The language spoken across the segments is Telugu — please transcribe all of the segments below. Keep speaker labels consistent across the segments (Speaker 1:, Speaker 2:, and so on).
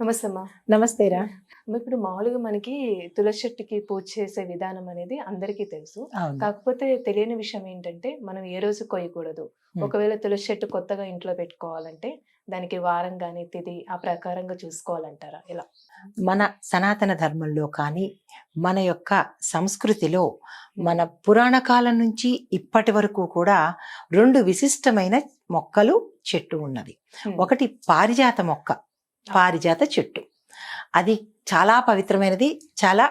Speaker 1: నమస్తే అమ్మా.
Speaker 2: నమస్తేరా
Speaker 1: అమ్మ, ఇప్పుడు మామూలుగా మనకి తులసి చెట్టుకి పూజ చేసే విధానం అనేది అందరికీ తెలుసు. కాకపోతే తెలియని విషయం ఏంటంటే మనం ఏ రోజు కొయ్యకూడదు. ఒకవేళ తులసి చెట్టు కొత్తగా ఇంట్లో పెట్టుకోవాలంటే దానికి వారం కానీ తిది ఆ ప్రకారంగా చూసుకోవాలంటారా? ఇలా.
Speaker 2: మన సనాతన ధర్మంలో కానీ మన యొక్క సంస్కృతిలో మన పురాణ కాలం నుంచి ఇప్పటి వరకు కూడా రెండు విశిష్టమైన మొక్కలు చెట్టు ఉన్నది. ఒకటి పారిజాత మొక్క. పారిజాత చెట్టు. అది చాలా పవిత్రమైనది చాలా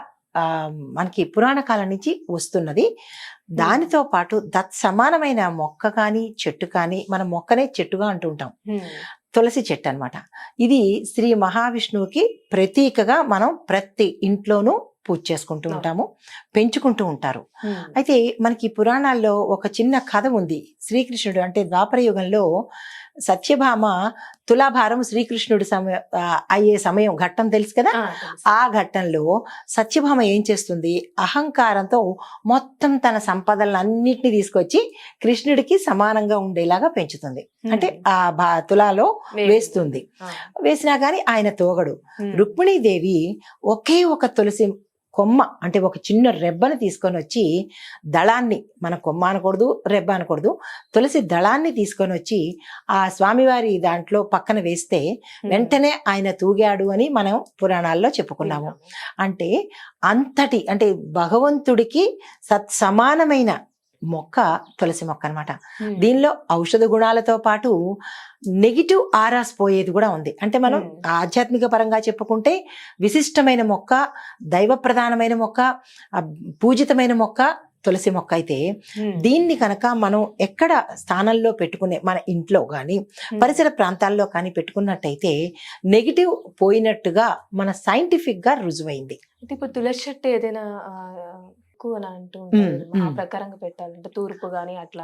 Speaker 2: మనకి పురాణ కాలం నుంచి వస్తున్నది. దానితో పాటు దత్ సమానమైన మొక్క కానీ చెట్టు కానీ మనం మొక్కనే చెట్టుగా అంటుంటాం. తులసి చెట్టు అన్నమాట. ఇది శ్రీ మహావిష్ణువుకి ప్రతీకగా మనం ప్రతి ఇంట్లోనూ పూజ చేసుకుంటూ. ఉంటాము పెంచుకుంటూ ఉంటారు. అయితే మనకి పురాణాల్లో ఒక చిన్న కథ ఉంది. శ్రీకృష్ణుడు అంటే ద్వాపర యుగంలో సత్యభామ తులాభారం శ్రీకృష్ణుడు సమయ అయ్యే సమయం ఘట్టం తెలుసు కదా?
Speaker 1: ఆ,
Speaker 2: ఘట్టంలో సత్యభామ ఏం చేస్తుంది? అహంకారంతో మొత్తం తన సంపదలన్నింటినీ తీసుకొచ్చి కృష్ణుడికి సమానంగా ఉండేలాగా పెంచుతుంది. అంటే ఆ భా తులాలో వేస్తుంది. వేసినా గాని ఆయన తోగడు. రుక్మిణీదేవి ఒకే ఒక తులసి కొమ్మ అంటే ఒక చిన్న రెబ్బను తీసుకొని వచ్చి దళాన్ని మన కొమ్మ అనకూడదు రెబ్బ అనకూడదు. తులసి దళాన్ని తీసుకొని వచ్చి ఆ స్వామివారి దాంట్లో పక్కన వేస్తే. వెంటనే ఆయన తూగాడు అని మనం పురాణాల్లో చెప్పుకున్నాము. అంటే అంతటి అంటే భగవంతుడికి సత్ సమానమైన మొక్క తులసి మొక్క అన్నమాట
Speaker 1: Hmm.
Speaker 2: దీనిలో ఔషధ గుణాలతో పాటు నెగిటివ్ ఆరాస్ పోయేది కూడా ఉంది అంటే మనం. ఆధ్యాత్మిక పరంగా చెప్పుకుంటే విశిష్టమైన మొక్క దైవ ప్రధానమైన మొక్క పూజితమైన మొక్క తులసి మొక్క అయితే. దీన్ని కనుక మనం ఎక్కడ స్థానంలో పెట్టుకునే మన ఇంట్లో కానీ. పరిసర ప్రాంతాల్లో కానీ పెట్టుకున్నట్టయితే నెగిటివ్ పోయినట్టుగా మన సైంటిఫిక్గా రుజువైంది
Speaker 1: అంటే ఇప్పుడు తులసి చెట్టు ఏదైనా ఎక్కువ అంటూ ఆ. ప్రకారంగా పెట్టాలంటే తూర్పు గాని అట్లా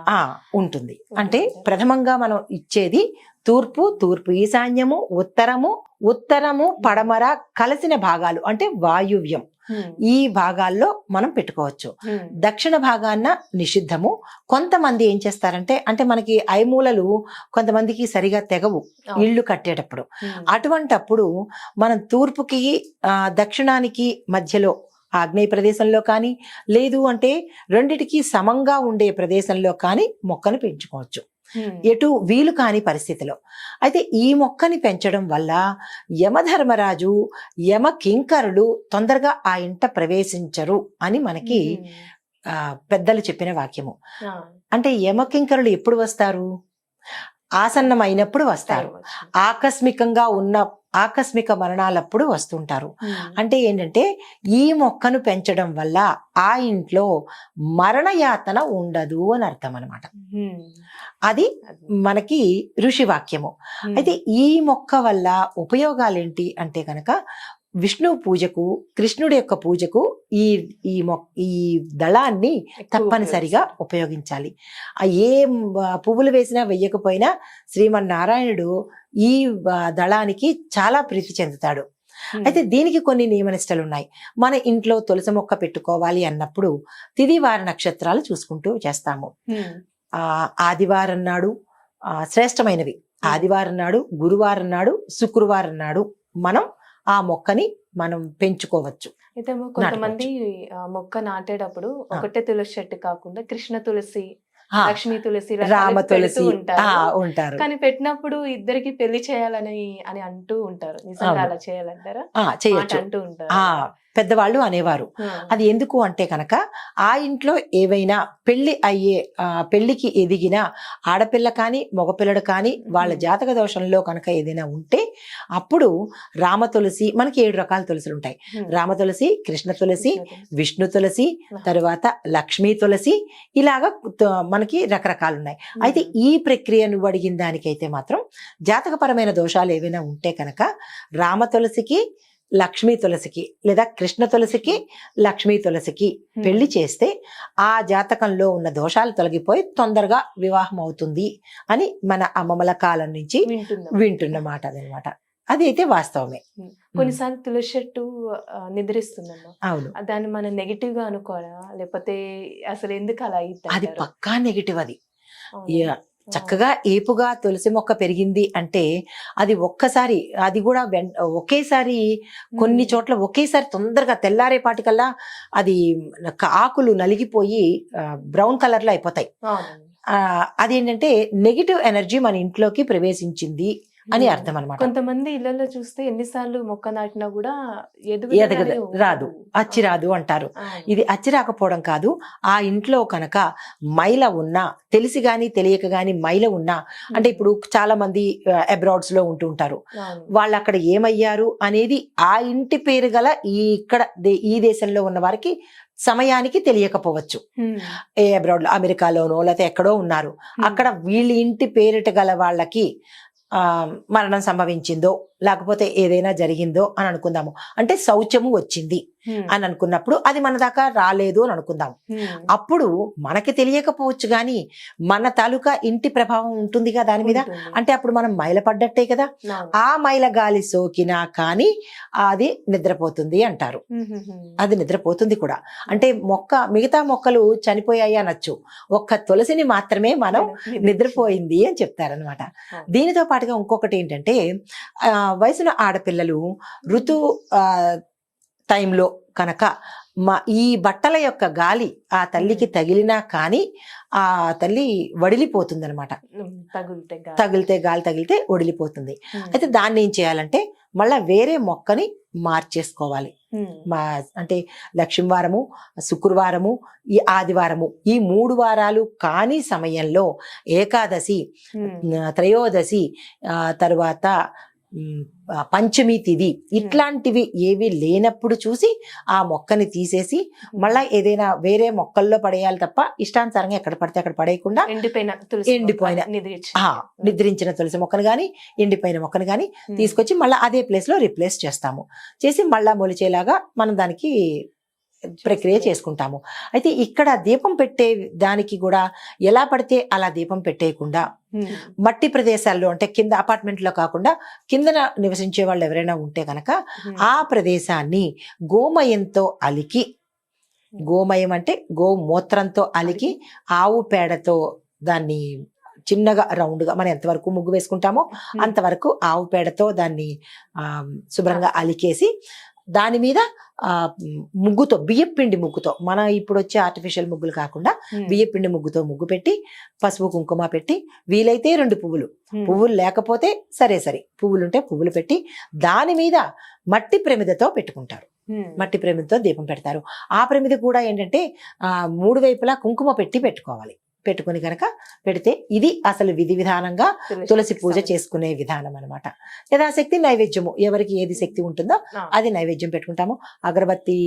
Speaker 2: ఉంటుంది అంటే ప్రథమంగా మనం ఇచ్చేది తూర్పు తూర్పు ఈశాన్యము ఉత్తరము ఉత్తరము పడమర కలిసిన భాగాలు అంటే వాయువ్యం. ఈ భాగాల్లో మనం పెట్టుకోవచ్చు. దక్షిణ భాగాన్న నిషిద్ధము కొంతమంది ఏం చేస్తారంటే అంటే మనకి ఐమూలలు కొంతమందికి సరిగా తెగవు. ఇళ్ళు కట్టేటప్పుడు. అటువంటప్పుడు మనం తూర్పుకి దక్షిణానికి మధ్యలో ఆగ్నేయ ప్రదేశంలో కానీ లేదు అంటే రెండిటికి సమంగా ఉండే ప్రదేశంలో కానీ మొక్కను పెంచుకోవచ్చు. ఎటు వీలు కాని పరిస్థితిలో. అయితే ఈ మొక్కని పెంచడం వల్ల యమధర్మరాజు యమ కింకరులు తొందరగా ఆ ఇంట ప్రవేశించరు అని మనకి పెద్దలు చెప్పిన వాక్యము. అంటే యమకింకరులు ఎప్పుడు వస్తారు? ఆసన్నం అయినప్పుడు వస్తారు. ఆకస్మికంగా ఉన్న ఆకస్మిక మరణాలప్పుడు వస్తుంటారు. అంటే ఏంటంటే ఈ మొక్కను పెంచడం వల్ల ఆ ఇంట్లో మరణయాతన ఉండదు అని అర్థం అనమాట. అది. మనకి ఋషి వాక్యము. అయితే ఈ మొక్క వల్ల ఉపయోగాలేంటి అంటే కనుక విష్ణు పూజకు కృష్ణుడి యొక్క పూజకు ఈ ఈ మొ ఈ దళాన్ని తప్పనిసరిగా. ఉపయోగించాలి ఆ ఏ పువ్వులు వేసినా వెయ్యకపోయినా శ్రీమన్నారాయణుడు ఈ దళానికి చాలా ప్రీతి చెందుతాడు. అయితే దీనికి కొన్ని నియమనిష్టలు ఉన్నాయి మన ఇంట్లో తులసి మొక్క పెట్టుకోవాలి అన్నప్పుడు తిది వార నక్షత్రాలు చూసుకుంటూ చేస్తాము. ఆ ఆదివారం నాడు శ్రేష్టమైనవి ఆదివారం నాడు గురువారం నాడు శుక్రవారం నాడు మనం ఆ మొక్కని మనం పెంచుకోవచ్చు.
Speaker 1: అయితే కొంతమంది మొక్క నాటేటప్పుడు ఒకటే తులసి చెట్టు కాకుండా కృష్ణ తులసి లక్ష్మీ తులసి
Speaker 2: రామ తులసి.
Speaker 1: ఉంటారు. కానీ పెట్టినప్పుడు ఇద్దరికి పెళ్ళి చేయాలని అని అంటూ ఉంటారు. నిజంగా. అలా చేయాలంటారా?
Speaker 2: చేయొచ్చు.
Speaker 1: అంటూ ఉంటారు.
Speaker 2: పెద్దవాళ్ళు అనేవారు. అది ఎందుకు అంటే కనుక ఆ ఇంట్లో ఏవైనా పెళ్ళి అయ్యే పెళ్ళికి ఎదిగిన ఆడపిల్ల కానీ మగపిల్లడు కానీ వాళ్ళ. జాతక దోషంలో కనుక ఏదైనా ఉంటే అప్పుడు రామ తులసి మనకి ఏడు రకాల తులసులు ఉంటాయి. రామ తులసి కృష్ణ తులసి. విష్ణు తులసి. తరువాత లక్ష్మీ తులసి ఇలాగా మనకి రకరకాలు ఉన్నాయి అయితే. ఈ ప్రక్రియ నువ్వు అడిగిన దానికైతే మాత్రం జాతకపరమైన దోషాలు ఏవైనా ఉంటే కనుక రామ తులసికి లక్ష్మీ తులసికి లేదా కృష్ణ తులసికి లక్ష్మీ తులసికి. పెళ్ళి చేస్తే ఆ జాతకంలో ఉన్న దోషాలు తొలగిపోయి తొందరగా వివాహం అవుతుంది అని మన అమ్మమ్మల కాలం నుంచి
Speaker 1: వింటున్నాం.
Speaker 2: మాట అదనమాట. అది అయితే వాస్తవమే
Speaker 1: కొన్నిసార్లు తులసి చెట్టు నిద్రిస్తుందమ్మా.
Speaker 2: అవును.
Speaker 1: దాన్ని మనం నెగిటివ్గా అనుకోవాలా? లేకపోతే అసలు ఎందుకు అలా
Speaker 2: అది? పక్కా నెగిటివ్ అది. చక్కగా ఏపుగా తులసి మొక్క పెరిగింది అంటే అది ఒక్కసారి అది కూడా ఒకేసారి కొన్ని చోట్ల ఒకేసారి తొందరగా తెల్లారేపాటికల్లా అది ఆకులు నలిగిపోయి బ్రౌన్ కలర్లో అయిపోతాయి అదేంటంటే నెగిటివ్ ఎనర్జీ మన ఇంట్లోకి ప్రవేశించింది. అని. అర్థం అనమాట
Speaker 1: కొంతమంది ఇళ్ళలో చూస్తే ఎన్నిసార్లు మొక్క నాటినా కూడా ఎదుగుదల
Speaker 2: రాదు. అచ్చి రాదు అంటారు. ఇది అచ్చి రాకపోవడం కాదు. ఆ ఇంట్లో కనుక మైల ఉన్నా తెలిసి గాని తెలియక గాని మైల ఉన్నా అంటే ఇప్పుడు చాలా మంది అబ్రాడ్స్లో ఉంటూ ఉంటారు. వాళ్ళు అక్కడ ఏమయ్యారు అనేది ఆ ఇంటి పేరు గల ఈ ఇక్కడ ఈ దేశంలో ఉన్న వారికి సమయానికి తెలియకపోవచ్చు. ఏ అబ్రాడ్ అమెరికాలోనో లేకపోతే ఎక్కడో ఉన్నారు. అక్కడ వీళ్ళ ఇంటి పేరిట గల వాళ్ళకి మరణం సంభవించిందో. లేకపోతే ఏదైనా జరిగిందో అని అనుకుందాము అంటే శౌచము వచ్చింది. అని అనుకున్నప్పుడు అది మన దాకా రాలేదు అని అనుకుందాం. అప్పుడు మనకి తెలియకపోవచ్చు కానీ మన తాలూకా ఇంటి ప్రభావం ఉంటుందిగా దాని మీద. అంటే అప్పుడు మనం మైలపడ్డట్టే కదా
Speaker 1: అవును.
Speaker 2: ఆ మైల గాలి సోకినా కానీ అది నిద్రపోతుంది అంటారు. అది నిద్రపోతుంది కూడా అంటే మొక్క మిగతా మొక్కలు చనిపోయాయి అనొచ్చు ఒక్క తులసిని మాత్రమే మనం నిద్రపోయింది అని చెప్తారనమాట. దీనితో పాటుగా ఇంకొకటి ఏంటంటే ఆ, వయసున్న ఆడపిల్లలు ఋతు టైంలో కనుక మా ఈ బట్టల యొక్క గాలి ఆ తల్లికి తగిలినా కానీ ఆ తల్లి వడిలిపోతుంది అనమాట
Speaker 1: ఉమ్, తగులుతే గాలి.
Speaker 2: తగిలితే గాలి తగిలితే వడిలిపోతుంది. అయితే దాన్ని ఏం చేయాలంటే మళ్ళా వేరే మొక్కని మార్చేసుకోవాలి. మా అంటే లక్ష్మీవారము శుక్రవారము ఈ ఆదివారము ఈ మూడు వారాలు కాని సమయంలో ఏకాదశి త్రయోదశి తరువాత పంచమి తిథి ఇట్లాంటివి ఏవి లేనప్పుడు చూసి ఆ మొక్కని తీసేసి మళ్ళా ఏదైనా వేరే మొక్కల్లో పడేయాలి తప్ప ఇష్టానుసారంగా ఎక్కడ పడితే అక్కడ పడేయకుండా
Speaker 1: ఎండిపోయిన తులసి
Speaker 2: ఎండిపోయిన. నిద్రించిన తులసి మొక్కను గాని ఎండిపోయిన మొక్కను గాని
Speaker 1: ఉమ్.
Speaker 2: తీసుకొచ్చి మళ్ళీ అదే ప్లేస్లో రిప్లేస్ చేస్తాము చేసి మళ్ళా మొలిచేలాగా మనం దానికి ప్రక్రియ చేసుకుంటాము అయితే ఇక్కడ దీపం పెట్టే దానికి కూడా ఎలా పడితే అలా దీపం పెట్టేయకుండా. మట్టి ప్రదేశాల్లో అంటే కింద అపార్ట్మెంట్లో కాకుండా కిందన నివసించే వాళ్ళు ఎవరైనా ఉంటే కనుక. ఆ ప్రదేశాన్ని గోమయంతో అలికి గోమయం అంటే గోమూత్రంతో అలికి ఆవు పేడతో దాన్ని చిన్నగా రౌండ్గా మనం ఎంతవరకు ముగ్గు వేసుకుంటామో. అంతవరకు ఆవు పేడతో దాన్ని ఆ, శుభ్రంగా అలికేసి దాని మీద ముగ్గుతో బియ్యపిండి ముగ్గుతో మన ఇప్పుడు వచ్చే ఆర్టిఫిషియల్ ముగ్గులు కాకుండా. బియ్యపిండి ముగ్గుతో ముగ్గు పెట్టి పసుపు కుంకుమ పెట్టి వీలైతే రెండు పువ్వులు. పువ్వులు లేకపోతే సరే సరే పువ్వులు ఉంటే పువ్వులు పెట్టి దాని మీద మట్టి ప్రమిదతో పెట్టుకుంటారు. మట్టి ప్రమిదతో దీపం పెడతారు ఆ ప్రమిద కూడా ఏంటంటే ఆ మూడు వైపులా కుంకుమ పెట్టి పెట్టుకోవాలి పెట్టుకుని కనుక పెడితే ఇది అసలు విధి విధానంగా తులసి పూజ. చేసుకునే విధానం అనమాట యథాశక్తి నైవేద్యము. ఎవరికి ఏది శక్తి ఉంటుందో. అది నైవేద్యం పెట్టుకుంటాము. అగరబత్తి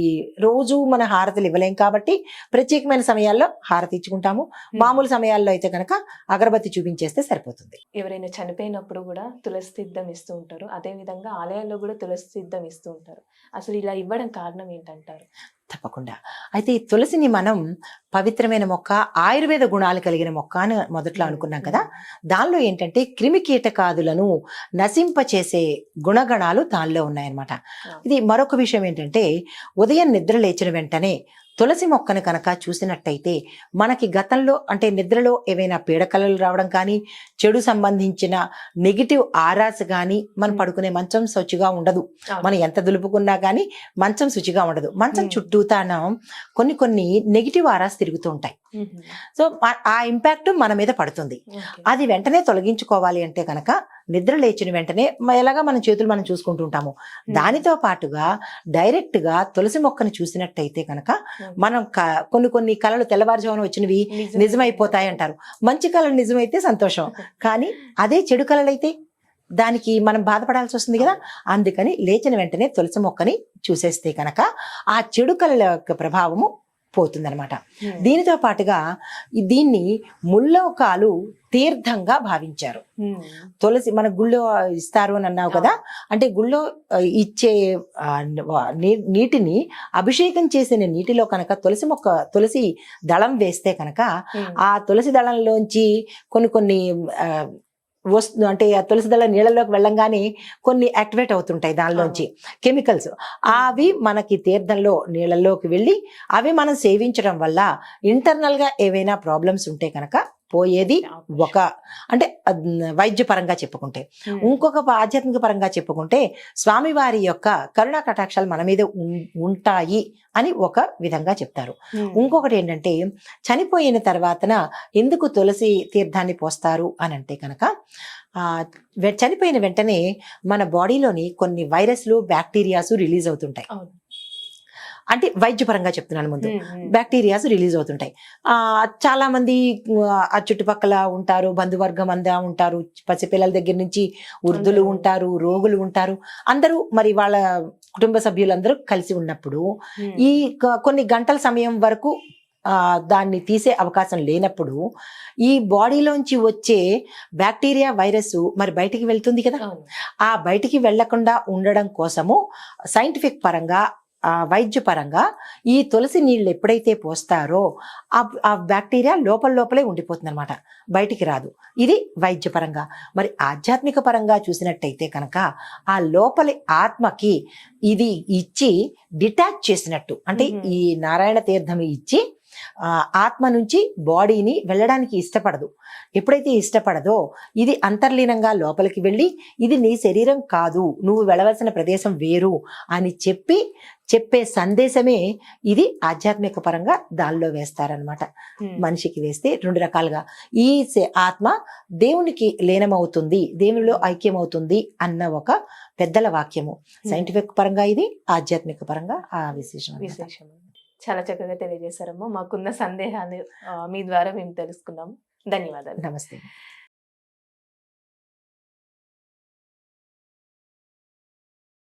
Speaker 2: రోజు మన హారతులు ఇవ్వలేం కాబట్టి ప్రత్యేకమైన సమయాల్లో హారతి ఇచ్చుకుంటాము. మామూలు సమయాల్లో అయితే కనుక అగరబత్తి చూపించేస్తే సరిపోతుంది.
Speaker 1: ఎవరైనా చనిపోయినప్పుడు కూడా తులసి తీర్థం ఇస్తూ ఉంటారు. అదే విధంగా ఆలయాల్లో కూడా తులసి తీర్థం ఇస్తూ ఉంటారు. అసలు ఇలా ఇవ్వడం కారణం ఏంటంటారు?
Speaker 2: తప్పకుండా. అయితే ఈ తులసిని మనం పవిత్రమైన మొక్క ఆయుర్వేద గుణాలు కలిగిన మొక్క అని మొదట్లో అనుకున్నాం కదా. దానిలో ఏంటంటే క్రిమి కీటకాదులను నశింపచేసే గుణగణాలు దానిలో ఉన్నాయన్నమాట. ఇది మరొక విషయం ఏంటంటే ఉదయం నిద్ర లేచిన వెంటనే తులసి మొక్కను కనుక చూసినట్టయితే మనకి గతంలో అంటే నిద్రలో ఏవైనా పీడకలలు రావడం కానీ చెడు సంబంధించిన నెగిటివ్ ఆరాస్ కానీ మనం. పడుకునే మంచం శుచిగా ఉండదు. మనం ఎంత దులుపుకున్నా కానీ మంచం శుచిగా ఉండదు మంచం. చుట్టూతాన కొన్ని కొన్ని నెగిటివ్ ఆరాస్ తిరుగుతూ ఉంటాయి. సో ఆ- ఇంపాక్ట్ మన మీద పడుతుంది. అది వెంటనే తొలగించుకోవాలి అంటే కనుక నిద్ర లేచిన వెంటనే ఎలాగా మన చేతులు మనం చూసుకుంటూ ఉంటాము. దానితో పాటుగా డైరెక్ట్గా తులసి మొక్కను చూసినట్టయితే కనుక. మనం కొన్ని కొన్ని కళలు తెల్లవారుజామున వచ్చినవి
Speaker 1: నిజమే.
Speaker 2: నిజమైపోతాయి అంటారు మంచి కళలు నిజమైతే సంతోషం కానీ అదే చెడు కళలైతే దానికి మనం బాధపడాల్సి వస్తుంది కదా అందుకని లేచిన వెంటనే తులసి మొక్కని చూసేస్తే కనుక ఆ చెడు కళల యొక్క ప్రభావము పోతుందన్నమాట
Speaker 1: ఉమ్.
Speaker 2: దీనితో పాటుగా దీన్ని ముల్లోకాలు తీర్థంగా భావించారు
Speaker 1: ఉమ్.
Speaker 2: తులసి మన గుళ్ళో ఇస్తారు అని అన్నావు కదా అంటే గుళ్ళో ఇచ్చే నీటిని అభిషేకం చేసిన నీటిలో కనుక తులసి మొక్క తులసి దళం వేస్తే కనుక
Speaker 1: ఉమ్.
Speaker 2: ఆ తులసి దళంలోంచి కొన్ని కొన్ని వస్తు అంటే ఆ తులసి దళ నీళ్ళలోకి వెళ్ళంగానే కొన్ని యాక్టివేట్ అవుతుంటాయి దానిలోంచి. కెమికల్స్. అవి మనకి తీర్థంలో నీళ్ళలోకి వెళ్ళి అవి మనం సేవించడం వల్ల ఇంటర్నల్గా ఏవైనా ప్రాబ్లమ్స్ ఉంటే కనుక పోయేది ఒక అంటే అద్ వైద్య పరంగా చెప్పుకుంటే. ఇంకొక ఆధ్యాత్మిక పరంగా చెప్పుకుంటే స్వామివారి యొక్క కరుణా కటాక్షాలు మన మీద ఉం- ఉంటాయి అని ఒక విధంగా చెప్తారు. ఇంకొకటి ఏంటంటే చనిపోయిన తర్వాతన ఎందుకు తులసి తీర్థాన్ని పోస్తారు అని అంటే కనుక చనిపోయిన వెంటనే మన బాడీలోని కొన్ని వైరస్లు బ్యాక్టీరియాస్ రిలీజ్ అవుతుంటాయి. అంటే వైద్యపరంగా చెప్తున్నాను ముందు. బ్యాక్టీరియాస్ రిలీజ్ అవుతుంటాయి ఆ చాలా మంది ఆ, చుట్టుపక్కల ఉంటారు బంధువర్గం అందా ఉంటారు పసిపిల్లల దగ్గర నుంచి వృద్ధులు. ఉంటారు రోగులు ఉంటారు అందరూ మరి వాళ్ళ కుటుంబ సభ్యులందరూ కలిసి ఉన్నప్పుడు. ఈ కొన్ని గంటల సమయం వరకు దాన్ని తీసే అవకాశం లేనప్పుడు ఈ బాడీలోంచి వచ్చే బ్యాక్టీరియా వైరస్ మరి బయటికి వెళ్తుంది కదా. ఆ బయటికి వెళ్ళకుండా ఉండడం కోసము సైంటిఫిక్ పరంగా ఆ వైద్య పరంగా ఈ తులసి నీళ్ళు ఎప్పుడైతే పోస్తారో ఆ బ్యాక్టీరియా లోపల లోపలే ఉండిపోతుంది అనమాట బయటికి రాదు. ఇది వైద్య పరంగా మరి ఆధ్యాత్మిక పరంగా చూసినట్టయితే కనుక ఆ లోపలి ఆత్మకి ఇది ఇచ్చి డిటాచ్ చేసినట్టు. అంటే. ఈ నారాయణ తీర్థం ఇచ్చి ఆత్మ నుంచి బాడీని వెళ్ళడానికి ఇష్టపడదు. ఎప్పుడైతే ఇష్టపడదో ఇది అంతర్లీనంగా లోపలికి వెళ్ళి ఇది నీ శరీరం కాదు నువ్వు వెళ్ళవలసిన ప్రదేశం వేరు అని చెప్పి చెప్పే సందేశమే ఇది ఆధ్యాత్మిక పరంగా దానిలో వేస్తారనమాట. మనిషికి వేస్తే రెండు రకాలుగా. ఈ ఆత్మ దేవునికి లీనమవుతుంది దేవునిలో ఐక్యమవుతుంది అన్న ఒక పెద్దల వాక్యము. సైంటిఫిక్ పరంగా ఇది ఆధ్యాత్మిక పరంగా ఆ విశేషం.
Speaker 1: విశేషం. చాలా చక్కగా తెలియజేశారమ్మా. మాకున్న సందేహాన్ని మీ ద్వారా మేము తెలుసుకున్నాము ధన్యవాదాలు.
Speaker 2: నమస్తే.